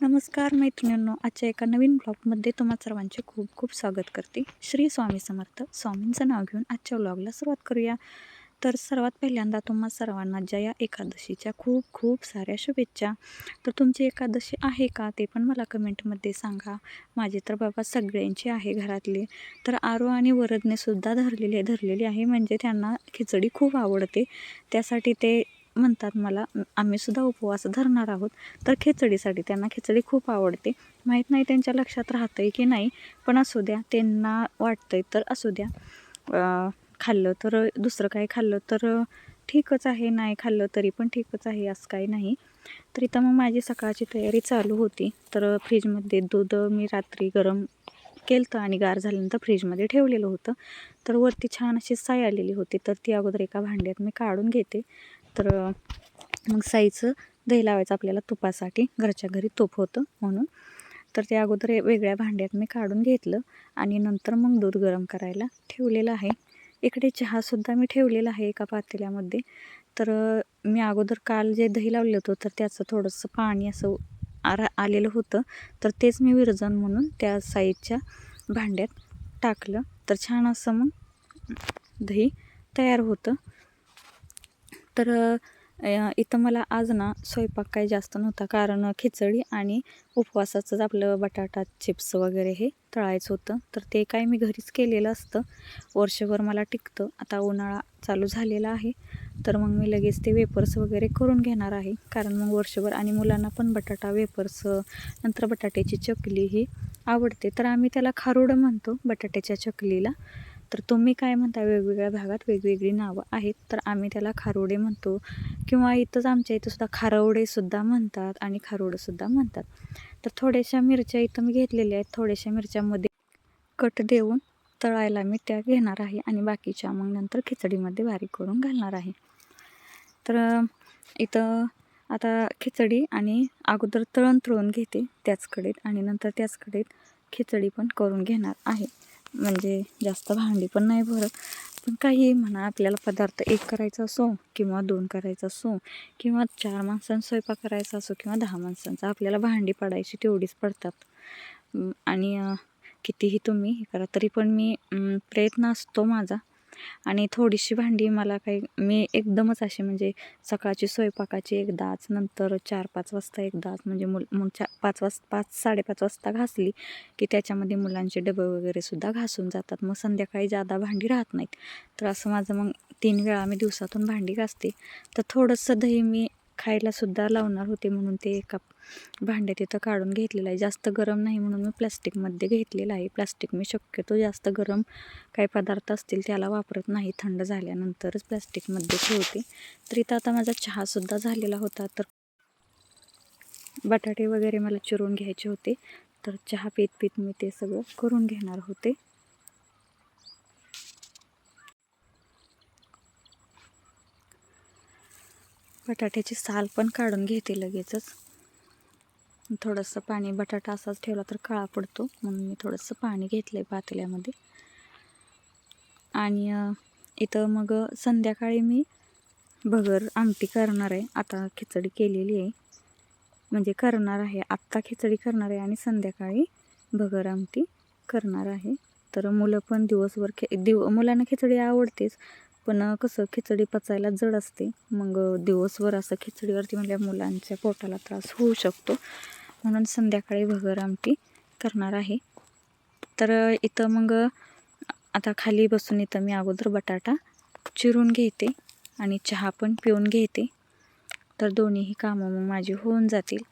नमस्कार मैत्रिणींनो आजच्या एका नवीन ब्लॉगमध्ये तुम्हा सर्वांचे खूप खूप स्वागत करते. श्री स्वामी समर्थ स्वामींचं नाव घेऊन आजच्या ब्लॉगला सुरुवात करूया. तर सर्वात पहिल्यांदा तुम्हा सर्वांना जया एकादशीच्या खूप खूप साऱ्या शुभेच्छा. तर तुमची एकादशी आहे का ते पण मला कमेंटमध्ये सांगा. माझे तर बाबा सगळ्यांची आहे घरातले. तर आरो आणि वरदने सुद्धा धरलेले धरलेली आहे. म्हणजे त्यांना खिचडी खूप आवडते. त्यासाठी ते म्हणतात मला आम्ही सुद्धा उपवास धरणार आहोत. तर खिचडीसाठी त्यांना खिचडी खूप आवडते. माहीत नाही त्यांच्या लक्षात राहतं आहे की नाही पण असू द्या त्यांना वाटतं आहे तर असू द्या. खाल्लं तर दुसरं काही खाल्लं तर ठीकच आहे नाही खाल्लं तरी पण ठीकच आहे असं काही नाही. तर इथं मग माझी सकाळची तयारी चालू होती. तर फ्रीजमध्ये दूध मी रात्री गरम केलं आणि गार झाल्यानंतर फ्रीजमध्ये ठेवलेलं होतं. तर वरती छान अशी साय आलेली होती. तर ती अगोदर एका भांड्यात मी काढून घेते. तर मग साईचं दही लावायचं आपल्याला तुपासाठी. घरच्या घरी तूप होतं म्हणून. तर ते अगोदर वेगळ्या भांड्यात मी काढून घेतलं आणि नंतर मग दूध गरम करायला ठेवलेलं आहे. इकडे चहासुद्धा मी ठेवलेला आहे एका पातेल्यामध्ये. तर मी अगोदर काल जे दही लावलं होतं तर त्याचं थोडंसं पाणी असं आरा आलेलं होतं. तर तेच मी विरजन म्हणून त्या साईजच्या भांड्यात टाकलं. तर छान असं मग दही तयार होतं. तर इथं मला आज ना स्वयंपाक काही जास्त नव्हता. कारण खिचडी आणि उपवासाचंच आपलं बटाटा चिप्स वगैरे हे तळायचं होतं. तर ते काय मी घरीच केलेलं असतं. वर्षभर मला टिकतं. आता उन्हाळा चालू झालेला आहे. तर मग मी लगेच ते वेपर्स वगैरे करून घेणार आहे. कारण मग वर्षभर आणि मुलांना पण बटाटा वेपर्स नंतर बटाट्याची चकली ही आवडते. तर आम्ही त्याला खारुडं म्हणतो बटाट्याच्या चकलीला. तर तुम्ही काय म्हणता वेगवेगळ्या भागात वेगवेगळी नावं आहेत तर आम्ही त्याला खारोडे म्हणतो. किंवा इथंच आमच्या इथं सुद्धा खारवडेसुद्धा म्हणतात आणि खारोडंसुद्धा म्हणतात. तर थोड्याशा मिरच्या इथं मी घेतलेल्या आहेत. थोड्याशा मिरच्यामध्ये कट देऊन तळायला मी त्या घेणार आहे आणि बाकीच्या मग नंतर खिचडीमध्ये बारीक करून घालणार आहे. तर इथं आता खिचडी आणि अगोदर तळण तळून घेते त्याच आणि नंतर त्याच खिचडी पण करून घेणार आहे. म्हणजे जास्त भांडी पण नाही भरत. पण काही म्हणा आपल्याला पदार्थ एक करायचा असो किंवा दोन करायचा असो किंवा चार माणसांचा स्वयंपाक करायचा असो किंवा दहा माणसांचा आपल्याला भांडी पडायची तेवढीच पडतात. आणि कितीही तुम्ही हे करा तरी पण मी प्रयत्न असतो माझा आणि थोडीशी भांडी मला काही मी एकदमच अशी म्हणजे सकाळची स्वयंपाकाची एकदाच नंतर चार पाच वाजता एकदाच म्हणजे मुल मग चा पाच वाज पाच साडेपाच वाजता घासली की त्याच्यामध्ये मुलांचे डबे वगैरे सुद्धा घासून जातात. मग संध्याकाळी जादा भांडी राहत नाहीत. तर असं माझं मग तीन वेळा मी दिवसातून भांडी घासते. तर थोडंसं दही मी खायला सुद्धा लावणार होते म्हणून ते एका भांड्यात इथं काढून घेतलेलं आहे. जास्त गरम नाही म्हणून मी प्लास्टिकमध्ये घेतलेलं आहे. प्लास्टिक मी शक्यतो जास्त गरम काही पदार्थ असतील त्याला वापरत नाही. थंड झाल्यानंतरच प्लास्टिकमध्ये ठेवते. तर इथं आता माझा चहासुद्धा झालेला होता. तर बटाटे वगैरे मला चिरून घ्यायचे होते. तर चहा पीत पीत मी ते सगळं करून घेणार होते. बटाट्याची साल पण काढून घेते लगेचच. थोडंसं पाणी बटाटा असाच ठेवला तर काळा पडतो. म्हणून मी थोडंसं पाणी घेतलं आहे पातेल्यामध्ये. आणि इथं मग संध्याकाळी मी भगर आमटी करणार आहे. आता खिचडी केलेली आहे. म्हणजे करणार आहे. आत्ता खिचडी करणार आहे आणि संध्याकाळी भगर आमटी करणार आहे. तर मुलं पण दिवसभर खे दिव मुलांना खिचडी आवडतेच. पण कसं खिचडी पचायला जड असते. मग दिवसभर असं खिचडीवरती म्हणल्या मुलांच्या पोटाला त्रास होऊ शकतो. म्हणून संध्याकाळी भगर आमटी करणार आहे. तर इथं मग आता खाली बसून इथं मी अगोदर बटाटा चिरून घेते आणि चहा पण पिऊन घेते. तर दोन्हीही कामं मग माझी होऊन जातील.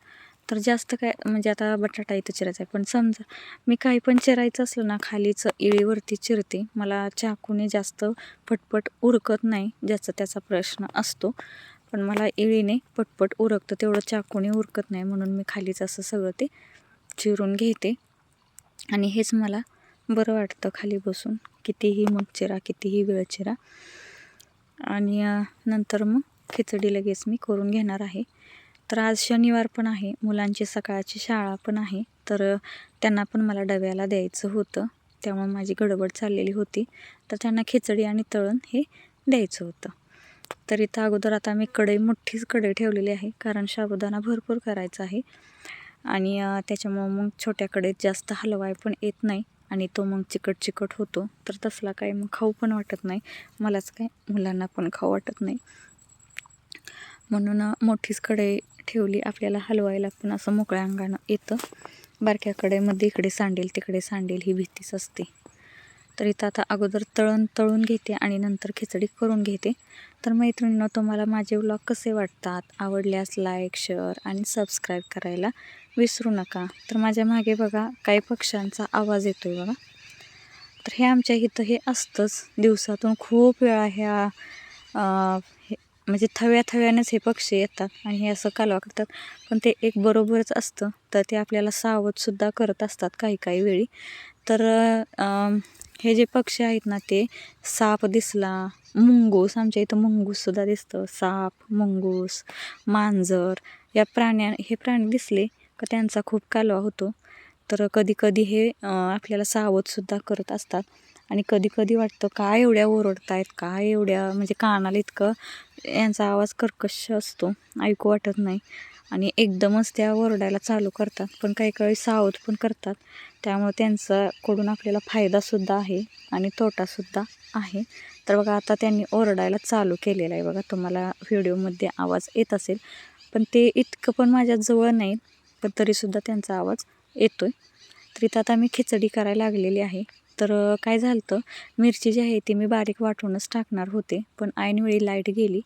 तर जास्त काय म्हणजे आता बटाटा इथं चिरायचा आहे. पण समजा मी काही पण चिरायचं असलं ना खालीच इळीवरती चिरते. मला चाकूने जास्त पटपट उरकत नाही ज्याचा त्याचा प्रश्न असतो. पण मला इळीने पटपट उरकतं. तेवढं चाकूने उरकत नाही म्हणून मी खालीच असं सगळं ते चिरून घेते. आणि हेच मला बरं वाटतं खाली बसून. कितीही मग चिरा कितीही वेळ चिरा. आणि नंतर मग खिचडी लगेच मी करून घेणार आहे. तर आज शनिवार पण आहे मुलांची सकाळची शाळा पण आहे. तर त्यांना पण मला डब्याला द्यायचं होतं. त्यामुळे माझी गडबड चाललेली होती. तर त्यांना खिचडी आणि तळण हे द्यायचं होतं. तर इथं अगोदर आता मी कढई मोठीच कढई ठेवलेली आहे. कारण साबुदाणा भरपूर करायचा आहे. आणि त्याच्यामुळं मग छोट्याकडे जास्त हलवाय पण येत नाही आणि तो मग चिकट चिकट होतो. तर तसला काय मग खाऊ पण वाटत नाही. मलाच काय मुलांना पण खाऊ वाटत नाही. म्हणून मोठीच कढई ठेवली. आपल्याला हलवायला पण असं मोकळ्या अंगानं येतं. बारक्या कढईमध्ये इकडे सांडेल तिकडे सांडेल ही भीतीच असते. तर इथं आता अगोदर तळण तळून घेते आणि नंतर खिचडी करून घेते. तर मैत्रिणींनो तुम्हाला माझे व्लॉग कसे वाटतात? आवडल्यास लाईक शेअर आणि सबस्क्राईब करायला विसरू नका. तर माझ्या मागे बघा काही पक्ष्यांचा आवाज येतो आहे बघा. तर हे आमच्या इथं हे असतंच. दिवसातून खूप वेळा ह्या हे म्हणजे थव्या थव्यानेच हे पक्षी येतात आणि हे असं कालवा करतात. पण ते एक बरोबरच असतं. तर ते आपल्याला सावधसुद्धा करत असतात काही काही वेळी. तर हे जे पक्षी आहेत ना ते साप दिसला मुंगूस आमच्या इथं मुंगूससुद्धा दिसतं. साप मुंगूस मांजर या प्राण्या हे प्राणी दिसले का त्यांचा खूप कालवा होतो. तर कधी कधी हे आपल्याला सावधसुद्धा करत असतात. आणि कधी कधी वाटतं काय एवढ्या ओरडतायत? काय एवढ्या म्हणजे कानाला इतकं यांचा आवाज कर्कश असतो. ऐकू वाटत नाही. आणि एकदमच त्या ओरडायला चालू करतात. पण काही काही सावध पण करतात. त्यामुळे त्यांच्याकडून आपल्याला फायदासुद्धा आहे आणि तोटासुद्धा आहे. तर बघा आता त्यांनी ओरडायला चालू केलेलं आहे बघा. तुम्हाला व्हिडिओमध्ये आवाज येत असेल. पण ते इतकं पण माझ्या जवळ नाही पण तरीसुद्धा त्यांचा आवाज येतो आहे तरी तर इथं आता मी खिचडी करायला लागलेली आहे. तर काय झालं मिरची जी आहे ती मी बारीक वाटूनच टाकणार होते. पण ऐनवेळी लाइट गेली.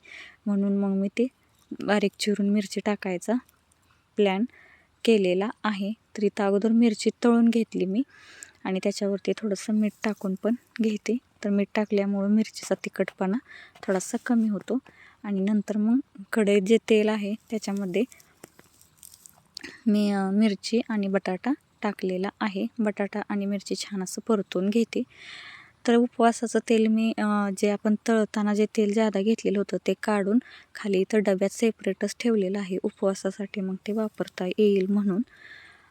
म्हणून मग मी ते बारीक चिरून मिरची टाकायचा. प्लॅन केलेला आहे. तर इथं अगोदर मिरची तळून घेतली मी. आणि त्याच्यावरती थोडंसं मीठ टाकून पण घेते. तर मीठ टाकल्यामुळं मिरचीचा तिखटपणा थोडासा कमी होतो. आणि नंतर मग कढईत जे तेल आहे त्याच्यामध्ये मी मिरची आणि बटाटा टाकलेला आहे. बटाटा आणि मिरची छान असं परतून घेते. तर उपवासाचं तेल मी जे आपण तळताना जे तेल जादा घेतलेलं होतं ते काढून खाली इथं डब्यात सेपरेटच ठेवलेलं आहे. उपवासासाठी मग ते वापरता येईल म्हणून.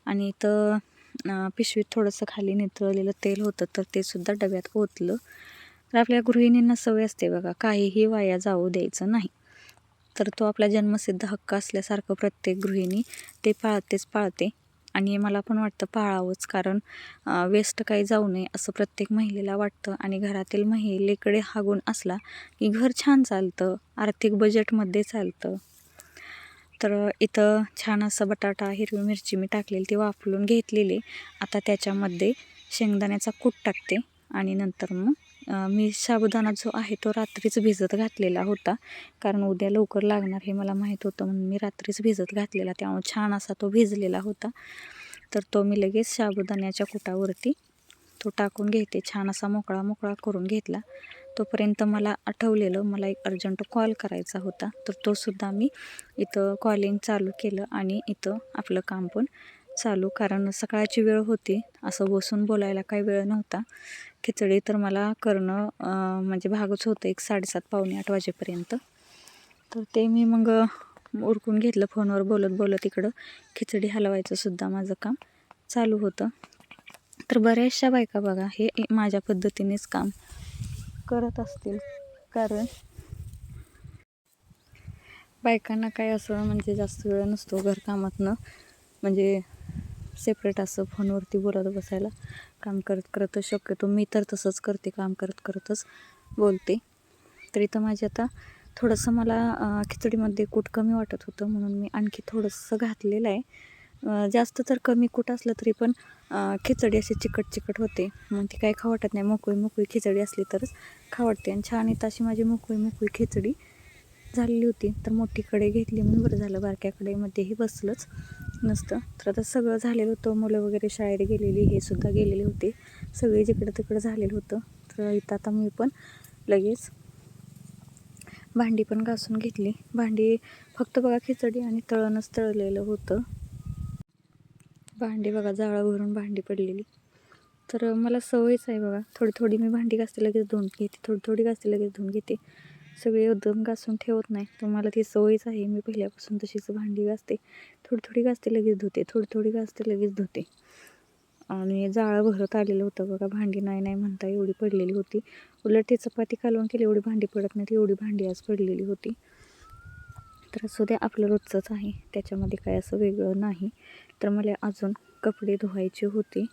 आणि इथं पिशवीत थोडंसं खाली नितळलेलं तेल होतं तर ते सुद्धा डब्यात ओतलं. तर आपल्या गृहिणींना सवय असते बघा काहीही वाया जाऊ द्यायचं नाही. तर तो आपला जन्मसिद्ध हक्क असल्यासारखं प्रत्येक गृहिणी ते पाळतेच पाळते. आणि मला पण वाटतं पाळावंच कारण वेस्ट काही जाऊ नये असं प्रत्येक महिलेला वाटतं. आणि घरातील महिलेकडे हा गुण असला की घर छान चालतं आर्थिक बजेटमध्ये चालतं. तर इथं छान असं बटाटा हिरवी मिरची मी टाकलेली ती वाफलून घेतलेली. आता त्याच्यामध्ये शेंगदाण्याचा कूट टाकते आणि नंतर मग मी साबुदाणा जो आहे तो रात्रीच भिजत घातलेला होता. कारण उद्या लवकर लागणार हे मला माहीत होतं म्हणून मी रात्रीच भिजत घातलेला. त्यामुळे छान असा तो भिजलेला होता. तर तो मी लगेच साबुदाण्याच्या कुटावरती तो टाकून घेते. छान असा मोकळा मोकळा करून घेतला. तोपर्यंत मला आठवलेलं मला एक अर्जंट कॉल करायचा होता. तर तोसुद्धा मी इथं कॉलिंग चालू केलं आणि इथं आपलं काम पण चालू. कारण सकाळची वेळ होती असं बसून बोलायला काही वेळ नव्हता. खिचडी तर मला करणं म्हणजे भागच होतं. एक साडेसात पावणे आठ वाजेपर्यंत. तर ते मी मग उरकून घेतलं फोनवर बोलत बोलत इकडं. खिचडी हलवायचं सुद्धा माझं काम चालू होतं. तर बऱ्याचशा बायका बघा हे माझ्या पद्धतीनेच काम करत असतील. कारण बायकांना काय असं म्हणजे जास्त वेळ नसतो घरकामातनं. म्हणजे सेपरेट असं फोनवरती बोलत बसायला काम करत करतच शक्यतो. मी तर तसंच करते काम करत करतच बोलते. तरी तर माझी आता थोडंसं मला खिचडीमध्ये कूट कमी वाटत होतं म्हणून मी आणखी थोडंसं घातलेलं आहे. जास्त तर कमी कूट असलं तरी पण खिचडी अशी चिकट चिकट होते. मग ती काही खाऊ वाटत नाही. मोकळी मोकळी खिचडी असली तरच खावटते आणि छान येत अशी माझी मोकळी मोकळी खिचडी. झालेली होती तर मोठी घेतली म्हणून बरं झालं. बारक्या कडेमध्येही बसलंच नसतं. तर आता सगळं झालेलं होतं. मुलं वगैरे शाळेत गेलेली हे सुद्धा गेलेले होते. सगळे जिकडं तिकडं झालेलं होतं. तर इथं आता मी पण लगेच भांडी पण घासून घेतली. भांडी फक्त बघा खिचडी आणि तळणच तळलेलं होतं. भांडी बघा जाळं भरून भांडी पडलेली. तर मला सवयच आहे बघा. थोडी थोडी मी भांडी घासते लगेच धुवून घेते. थोडी थोडी घासते लगेच धुवून घेते. सगळे एकदम घासून ठेवत नाही तर मला ती सवयच आहे. मी पहिल्यापासून तशीच भांडी घासते. थोडी थोडी घासते लगेच धुते. थोडी थोडी घासते लगेच धुते. आणि जाळं भरत आलेलं होतं बघा. भांडी नाही नाही म्हणता एवढी पडलेली होती. उलट ते चपाती कालवून केली एवढी भांडी पडत नाही ती एवढी भांडी आज पडलेली होती. तर असू द्या आपलं रोजचंच आहे. त्याच्यामध्ये काय असं वेगळं नाही. तर मला अजून कपडे धुवायचे होते.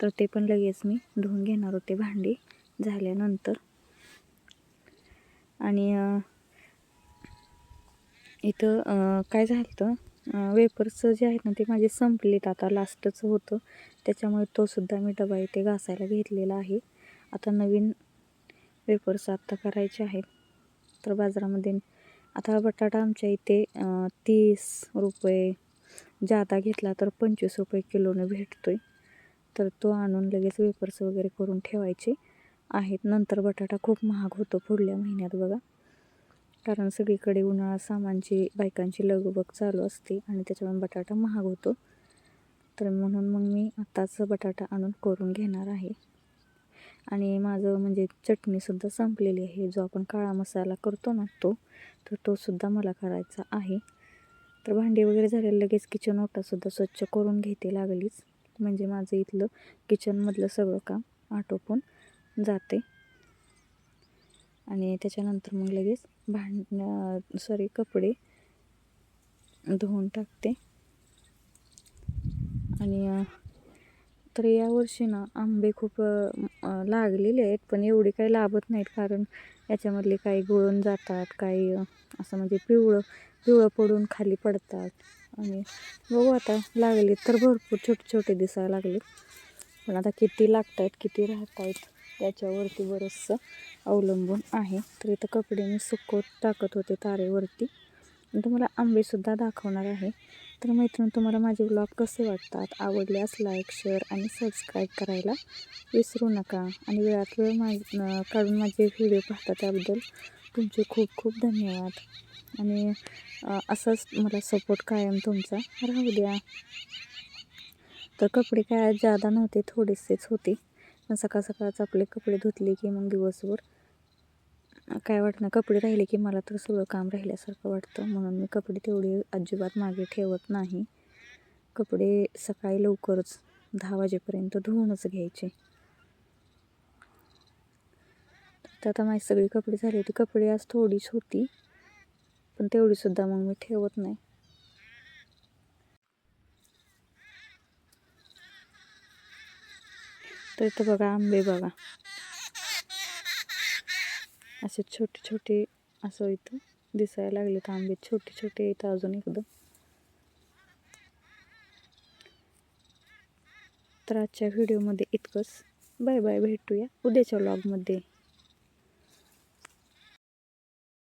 तर ते पण लगेच मी धुवून घेणार होते भांडी झाल्यानंतर. आणि इथं काय झालं होतं वेपर्स जे आहेत ना ते माझे संपलेत आता लास्टचं होतं. त्याच्यामुळे तोसुद्धा मी डबा इथे घासायला घेतलेला आहे. आता नवीन वेपर्स आत्ता करायचे आहेत. तर बाजारामध्ये आता बटाटा आमच्या इथे तीस रुपये जादा घेतला तर पंचवीस रुपये किलोनं भेटतो आहे तर तो आणून लगेच वेपर्स वगैरे करून ठेवायचे. आहेत. नंतर बटाटा खूप महाग होतो पुढल्या महिन्यात बघा. कारण सगळीकडे उन्हाळा सामानची बायकांची लगबग चालू असते आणि त्याच्यामुळे बटाटा महाग होतो. तर म्हणून मग मी आत्ताच बटाटा आणून करून घेणार आहे. आणि माझं म्हणजे चटणीसुद्धा संपलेली आहे. जो आपण काळा मसाला करतो ना तो तर तोसुद्धा मला करायचा आहे. तर भांडी वगैरे झालेलं लगेच किचन ओटासुद्धा स्वच्छ करून घेते लागलीच. म्हणजे माझं इथलं किचनमधलं सगळं काम आटोपून जाते. आणि त्याच्यानंतर मग लगेच भांड सॉरी कपडे धुवून टाकते. आणि तर यावर्षी ना आंबे खूप लागलेले आहेत पण एवढे काही लाभत नाहीत कारण याच्यामधले काही गळून जातात काही असं म्हणजे पिवळं पिवळं पडून खाली पडतात. आणि बघू आता लागले तर भरपूर छोटे छोटे दिसायला लागले. पण आता किती लागत आहेत किती राहत आहेत त्याच्यावरती बरंचसं अवलंबून आहे. तर इथं कपडे मी सुकवत टाकत होते तारेवरती. आणि तुम्हाला आंबेसुद्धा दाखवणार आहे. तर मैत्रीण तुम्हाला माझे ब्लॉग कसे वाटतात? आवडल्यास लाईक शेअर आणि सबस्क्राईब करायला विसरू नका. आणि वेळात वेळ मा काढून माझे व्हिडिओ पाहता त्याबद्दल तुमचे खूप खूप धन्यवाद. आणि असाच मला सपोर्ट कायम तुमचा राहू द्या. तर कपडे काय जादा नव्हते थोडेसेच होते. सकाळ सकाळच आपले कपडे धुतले की मग दिवसभर. काय वाटणं कपडे राहिले की मला तर सगळं काम राहिल्यासारखं वाटतं. म्हणून मी कपडे तेवढे अजिबात मागे ठेवत नाही. कपडे सकाळी लवकरच दहा वाजेपर्यंत धुवूनच घ्यायचे. तर आता माझी सगळी कपडे झाले होती. कपडे आज थोडीच होती. पण तेवढीसुद्धा मग मी ठेवत नाही. तर इथं बघा आंबे बघा. असे छोटे छोटे असं इथं दिसायला लागले तर आंबे छोटे छोटे इथं अजून एकदम तर आजच्या व्हिडिओमध्ये इतकंच. बाय बाय भेटूया उद्याच्या व्लॉगमध्ये